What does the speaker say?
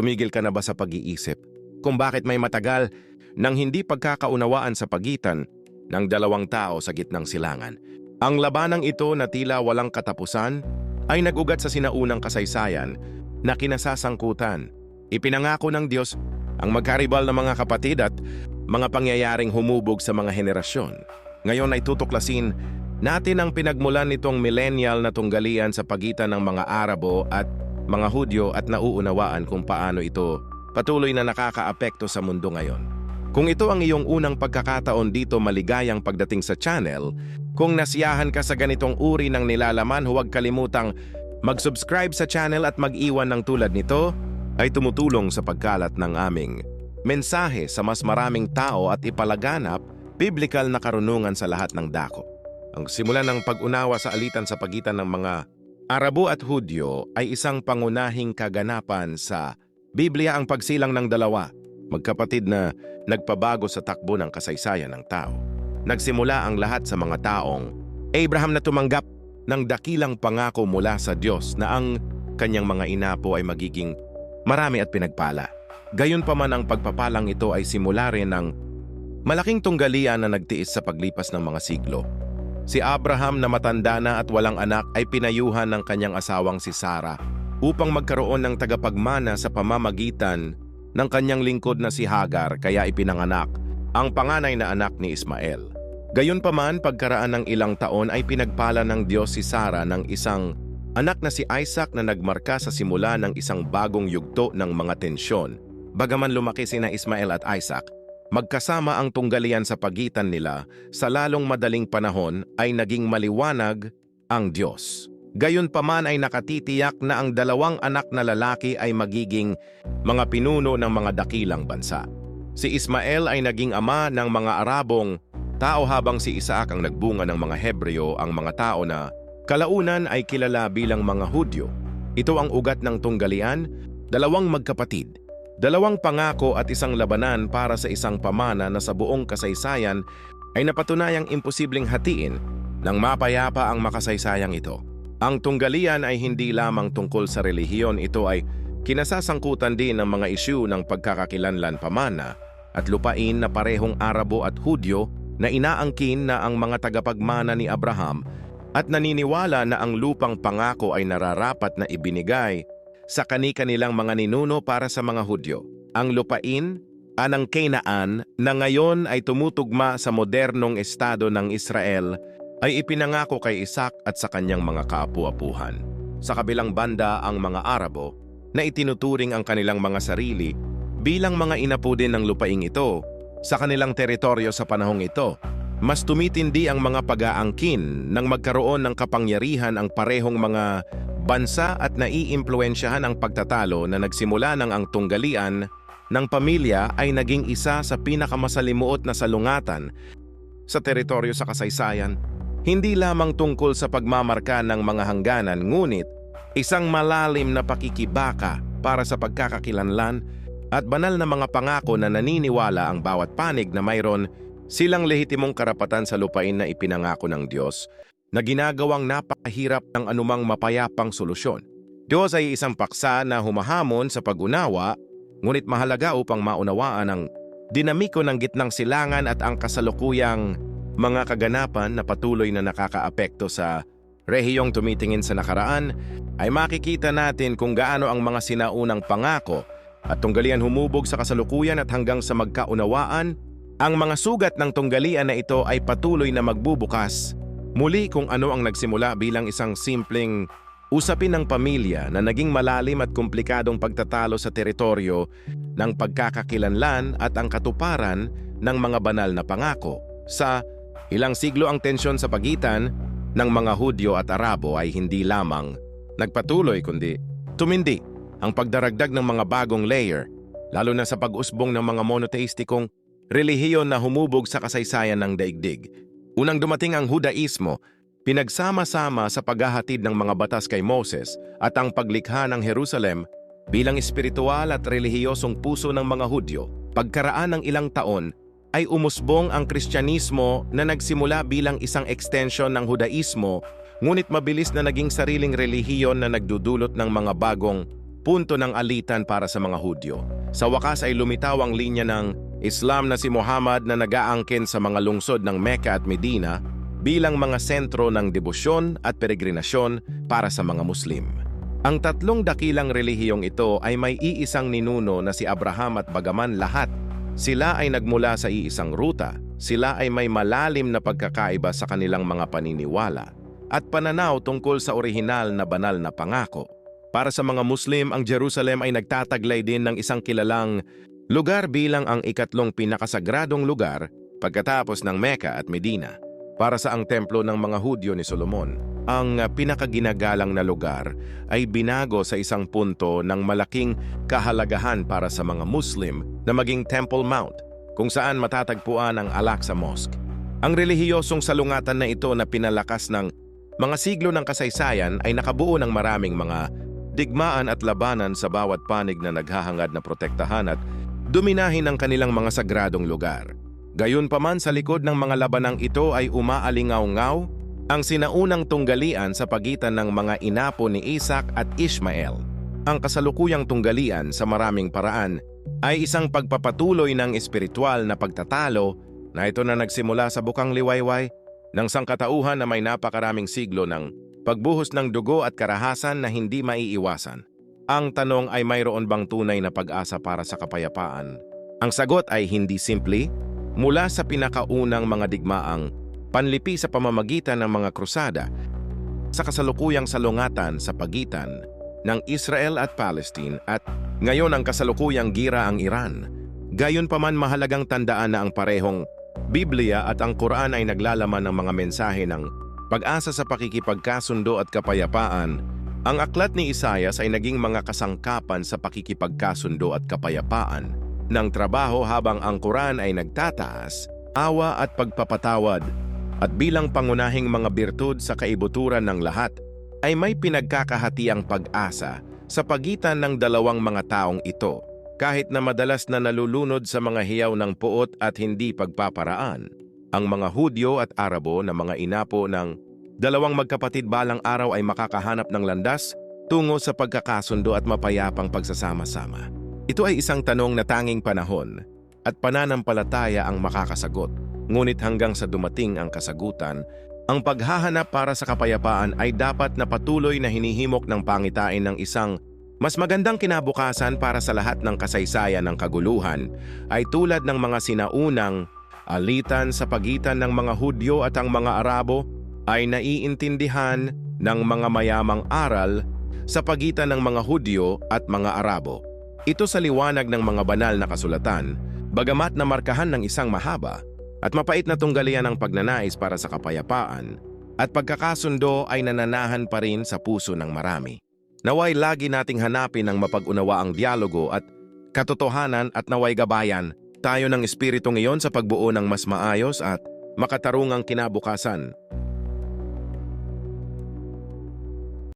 Tumigil ka na ba sa pag-iisip kung bakit may matagal nang hindi pagkakaunawaan sa pagitan ng dalawang tao sa gitnang silangan? Ang labanang ito na tila walang katapusan ay nagugat sa sinaunang kasaysayan na kinasasangkutan. Ipinangako ng Diyos ang magkaribal na mga kapatid at mga pangyayaring humubog sa mga henerasyon. Ngayon ay tutuklasin natin ang pinagmulan nitong millennial na tunggalian sa pagitan ng mga Arabo at mga Hudyo at nauunawaan kung paano ito patuloy na nakakaapekto sa mundo ngayon. Kung ito ang iyong unang pagkakataon dito maligayang pagdating sa channel, kung nasiyahan ka sa ganitong uri ng nilalaman huwag kalimutang mag-subscribe sa channel at mag-iwan ng tulad nito ay tumutulong sa pagkalat ng aming mensahe sa mas maraming tao at ipalaganap biblikal na karunungan sa lahat ng dako. Ang simula ng pag-unawa sa alitan sa pagitan ng mga Arabo at Hudyo ay isang pangunahing kaganapan sa Biblia ang pagsilang ng dalawa, magkapatid na nagpabago sa takbo ng kasaysayan ng tao. Nagsimula ang lahat sa mga taong Abraham na tumanggap ng dakilang pangako mula sa Diyos na ang kanyang mga inapo ay magiging marami at pinagpala. Gayunpaman ang pagpapalang ito ay simula rin ng malaking tunggalian na nagtiis sa paglipas ng mga siglo. Si Abraham na matanda na at walang anak ay pinayuhan ng kanyang asawang si Sarah upang magkaroon ng tagapagmana sa pamamagitan ng kanyang lingkod na si Hagar kaya ipinanganak ang panganay na anak ni Ismael. Gayunpaman pagkaraan ng ilang taon ay pinagpala ng Diyos si Sarah ng isang anak na si Isaac na nagmarka sa simula ng isang bagong yugto ng mga tensyon. Bagaman lumaki sina Ismael at Isaac, magkasama ang tunggalian sa pagitan nila sa lalong madaling panahon ay naging maliwanag ang Diyos. Gayunpaman ay nakatitiyak na ang dalawang anak na lalaki ay magiging mga pinuno ng mga dakilang bansa. Si Ismael ay naging ama ng mga Arabong tao habang si Isaac ang nagbunga ng mga Hebreo ang mga tao na kalaunan ay kilala bilang mga Hudyo. Ito ang ugat ng tunggalian, dalawang magkapatid, dalawang pangako at isang labanan para sa isang pamana na sa buong kasaysayan ay napatunayang imposibleng hatiin ng mapayapa ang makasaysayang ito. Ang tunggalian ay hindi lamang tungkol sa relihiyon, ito ay kinasasangkutan din ng mga isyu ng pagkakakilanlan pamana at lupain na parehong Arabo at Hudyo na inaangkin na ang mga tagapagmana ni Abraham at naniniwala na ang lupang pangako ay nararapat na ibinigay sa kani-kanilang mga ninuno para sa mga Hudyo. Ang lupain, anang Canaan na ngayon ay tumutugma sa modernong estado ng Israel ay ipinangako kay Isaac at sa kanyang mga kaapu-apuhan. Sa kabilang banda ang mga Arabo na itinuturing ang kanilang mga sarili bilang mga inapo din ng lupaing ito sa kanilang teritoryo sa panahong ito. Mas tumitindi ang mga pag-aangkin nang magkaroon ng kapangyarihan ang parehong mga bansa at naiimpluensyahan ang pagtatalo na nagsimula ng ang tunggalian ng pamilya ay naging isa sa pinakamasalimuot na salungatan sa teritoryo sa kasaysayan. Hindi lamang tungkol sa pagmamarka ng mga hangganan ngunit isang malalim na pakikibaka para sa pagkakakilanlan at banal na mga pangako na naniniwala ang bawat panig na mayroon silang lehitimong karapatan sa lupain na ipinangako ng Diyos na ginagawang napakahirap ng anumang mapayapang solusyon. Diyos ay isang paksa na humahamon sa pag-unawa, ngunit mahalaga upang maunawaan ang dinamiko ng gitnang silangan at ang kasalukuyang mga kaganapan na patuloy na nakakaapekto sa rehiyong tumitingin sa nakaraan, ay makikita natin kung gaano ang mga sinaunang pangako at tunggalian humubog sa kasalukuyan at hanggang sa magkaunawaan, ang mga sugat ng tunggalian na ito ay patuloy na magbubukas muli kung ano ang nagsimula bilang isang simpleng usapin ng pamilya na naging malalim at komplikadong pagtatalo sa teritoryo ng pagkakakilanlan at ang katuparan ng mga banal na pangako. Sa ilang siglo ang tensyon sa pagitan ng mga Hudyo at Arabo ay hindi lamang nagpatuloy kundi tumindi ang pagdaragdag ng mga bagong layer, lalo na sa pag-usbong ng mga monoteistikong relihiyon na humubog sa kasaysayan ng daigdig. Unang dumating ang Hudaismo, pinagsama-sama sa paghahatid ng mga batas kay Moses at ang paglikha ng Jerusalem bilang espiritual at relihiyosong puso ng mga Hudyo. Pagkaraan ng ilang taon, ay umusbong ang Kristyanismo na nagsimula bilang isang extension ng Hudaismo, ngunit mabilis na naging sariling relihiyon na nagdudulot ng mga bagong punto ng alitan para sa mga Hudyo. Sa wakas ay lumitaw ang linya ng Islam na si Muhammad na nagaangkin sa mga lungsod ng Mecca at Medina bilang mga sentro ng debosyon at peregrinasyon para sa mga Muslim. Ang tatlong dakilang relihiyong ito ay may iisang ninuno na si Abraham at bagaman lahat, sila ay nagmula sa iisang ruta, sila ay may malalim na pagkakaiba sa kanilang mga paniniwala at pananaw tungkol sa orihinal na banal na pangako. Para sa mga Muslim, ang Jerusalem ay nagtataglay din ng isang kilalang lugar bilang ang ikatlong pinakasagradong lugar pagkatapos ng Mecca at Medina. Para sa ang templo ng mga Hudyo ni Solomon, ang pinakaginagalang na lugar ay binago sa isang punto ng malaking kahalagahan para sa mga Muslim na maging Temple Mount, kung saan matatagpuan ang Al-Aqsa Mosque. Ang relihiyosong salungatan na ito na pinalakas ng mga siglo ng kasaysayan ay nakabuo ng maraming mga digmaan at labanan sa bawat panig na naghahangad na protektahan at duminahin ang kanilang mga sagradong lugar. Gayunpaman sa likod ng mga labanang ito ay umaalingaw-ngaw ang sinaunang tunggalian sa pagitan ng mga inapo ni Isaac at Ishmael. Ang kasalukuyang tunggalian sa maraming paraan ay isang pagpapatuloy ng espiritual na pagtatalo na ito na nagsimula sa bukang liwayway ng sangkatauhan na may napakaraming siglo ng pagbuhos ng dugo at karahasan na hindi maiiwasan. Ang tanong ay mayroon bang tunay na pag-asa para sa kapayapaan? Ang sagot ay hindi simple, mula sa pinakaunang mga digmaang panlipi sa pamamagitan ng mga krusada sa kasalukuyang salungatan sa pagitan ng Israel at Palestine at ngayon ang kasalukuyang gira ang Iran. Gayon pa man mahalagang tandaan na ang parehong Biblia at ang Quran ay naglalaman ng mga mensahe ng pag-asa sa pakikipagkasundo at kapayapaan. Ang aklat ni Isayas ay naging mga kasangkapan sa pakikipagkasundo at kapayapaan ng trabaho habang ang Quran ay nagtataas, awa at pagpapatawad at bilang pangunahing mga birtud sa kaibuturan ng lahat ay may pinagkakahatiang pag-asa sa pagitan ng dalawang mga taong ito kahit na madalas na nalulunod sa mga hiyaw ng puot at hindi pagpaparaan. Ang mga Hudyo at Arabo na mga inapo ng dalawang magkapatid balang araw ay makakahanap ng landas tungo sa pagkakasundo at mapayapang pagsasama-sama. Ito ay isang tanong na tanging panahon at pananampalataya ang makakasagot. Ngunit hanggang sa dumating ang kasagutan, ang paghahanap para sa kapayapaan ay dapat na patuloy na hinihimok ng pangitain ng isang mas magandang kinabukasan para sa lahat ng kasaysayan ng kaguluhan ay tulad ng mga sinaunang alitan sa pagitan ng mga Hudyo at ang mga Arabo ay naiintindihan ng mga mayamang aral sa pagitan ng mga Hudyo at mga Arabo. Ito sa liwanag ng mga banal na kasulatan, bagamat na markahan ng isang mahaba at mapait na tunggalian ng pagnanais para sa kapayapaan at pagkakasundo ay nananahan pa rin sa puso ng marami. Naway lagi nating hanapin ang mapag-unawaang dialogo at katotohanan at naway gabayan tayo ng espiritu ngayon sa pagbuo ng mas maayos at makatarungang kinabukasan